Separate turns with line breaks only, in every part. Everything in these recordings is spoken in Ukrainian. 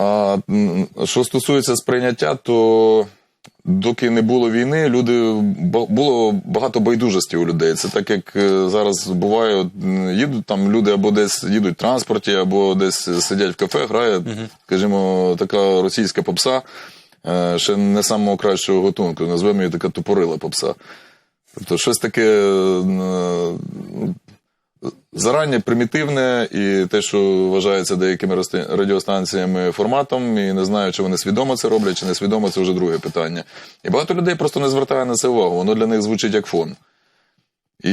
А що стосується сприйняття, то доки не було війни, люди було багато байдужості у людей. Це так як е, зараз буває, їдуть там люди або десь їдуть в транспорті, або десь сидять в кафе, грає, скажімо, така російська попса, е, ще не самого кращого готунку, назвемо її така тупорила попса. Тобто щось таке зарані примітивне і те, що вважається деякими радіостанціями форматом, і не знаю, чи вони свідомо це роблять, чи не свідомо, це вже друге питання. І багато людей просто не звертає на це увагу, воно для них звучить як фон. І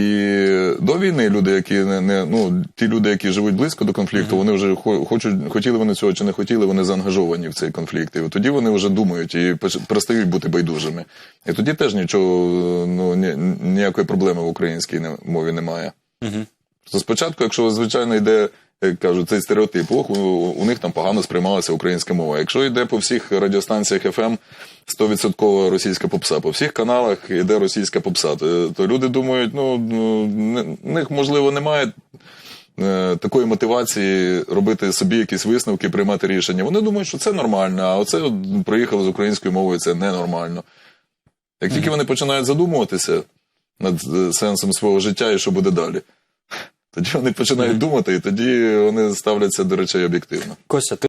до війни люди, які не, не ну ті люди, які живуть близько до конфлікту, вони вже хочуть, хотіли вони цього чи не хотіли, вони заангажовані в цей конфлікт. І тоді вони вже думають і перестають бути байдужими. І тоді теж нічого, ну ні, ніякої проблеми в українській мові немає.
Угу.
То спочатку, якщо звичайно йде, як кажуть, цей стереотип, ох, у, у них там погано сприймалася українська мова. Якщо йде по всіх радіостанціях FM 100% російська попса, по всіх каналах йде російська попса, то, то люди думають, ну ну, в них можливо немає. е, Такої мотивації робити собі якісь висновки, приймати рішення. Вони думають, що це нормально, а оце от приїхали з українською мовою, це ненормально. Як тільки вони починають задумуватися над е, сенсом свого життя і що буде далі, тоді вони починають думати, і тоді вони ставляться до речей об'єктивно.
Кося, ти